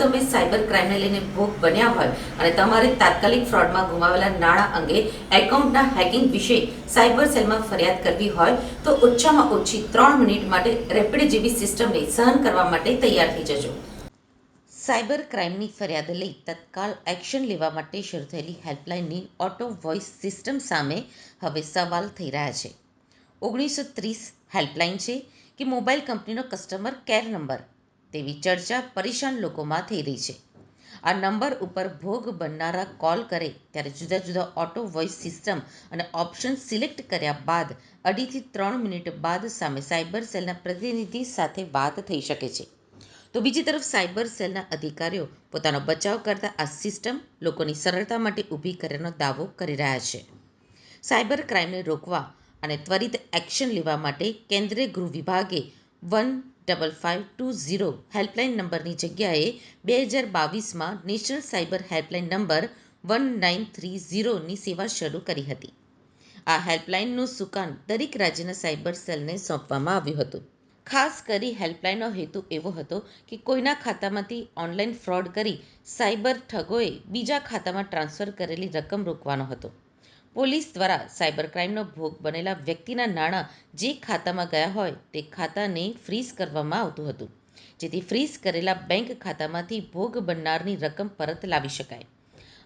તમે સાયબર ક્રાઇમને લઈને ભોગ બન્યા હોય અને તમારે તાત્કાલિક ફ્રોડમાં ગુમાવેલા નાણાં અંગે એકાઉન્ટના હેકિંગ વિશે સાયબર સેલમાં ફરિયાદ કરવી હોય, તો ઓછામાં ઓછી ત્રણ મિનિટ માટે રેપિડ જેવી સિસ્ટમને સહન કરવા માટે તૈયાર થઈ જજો. સાયબર ક્રાઇમની ફરિયાદ લઈ તત્કાલ એક્શન લેવા માટે શરૂ થયેલી હેલ્પલાઇનની ઓટો વોઇસ સિસ્ટમ સામે હવે સવાલ થઈ રહ્યા છે. ઓગણીસો ત્રીસ હેલ્પલાઇન છે કે મોબાઈલ કંપનીનો કસ્ટમર કેર નંબર? તેવી ચર્ચા પરેશાન લોકોમાં થઈ રહી છે. આ નંબર ઉપર ભોગ બનનારા કોલ કરે ત્યારે જુદા જુદા ઓટો વોઇસ સિસ્ટમ અને ઓપ્શન સિલેક્ટ કર્યા બાદ અઢીથી ત્રણ મિનિટ બાદ સામે સાયબર સેલના પ્રતિનિધિ સાથે વાત થઈ શકે છે. તો બીજી તરફ સાયબર સેલના અધિકારીઓ પોતાનો બચાવ કરતા આ સિસ્ટમ લોકોની સરળતા માટે ઊભી કર્યાનો દાવો કરી રહ્યા છે. સાયબર ક્રાઇમને રોકવા અને ત્વરિત એક્શન લેવા માટે કેન્દ્રીય ગૃહ વિભાગે one double five two zero helpline નંબરની જગ્યાએ બે હજાર બાવીસમાં national cyber helpline number one nine three ઝીરોની સેવા શરૂ કરી હતી. આ હેલ્પલાઇનનું સુકાન દરેક રાજ્યના સાયબર સેલને સોંપવામાં આવ્યું હતું. ખાસ કરી હેલ્પલાઇનનો હેતુ એવો હતો કે કોઈના ખાતામાંથી ઓનલાઈન ફ્રોડ કરી સાયબર ઠગોએ બીજા ખાતામાં ટ્રાન્સફર કરેલી રકમ રોકવાનો હતો. પોલીસ દ્વારા સાયબર ક્રાઇમનો ભોગ બનેલા વ્યક્તિના નાણાં જે ખાતામાં ગયા હોય તે ખાતાને ફ્રીઝ કરવામાં આવતું હતું, જેથી ફ્રીઝ કરેલા બેંક ખાતામાંથી ભોગ બનનારની રકમ પરત લાવી શકાય.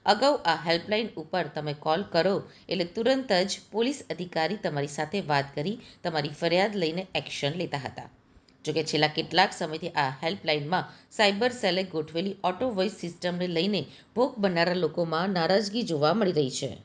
અગાઉ આ હેલ્પલાઇન ઉપર તમે કોલ કરો એટલે તુરંત જ પોલીસ અધિકારી તમારી સાથે વાત કરી તમારી ફરિયાદ લઈને એક્શન લેતા હતા. જોકે છેલ્લા કેટલાક સમયથી આ હેલ્પલાઇનમાં સાયબર સેલે ગોઠવેલી ઓટો વોઇસ સિસ્ટમને લઈને ભોગ બનનારા લોકોમાં નારાજગી જોવા મળી રહી છે.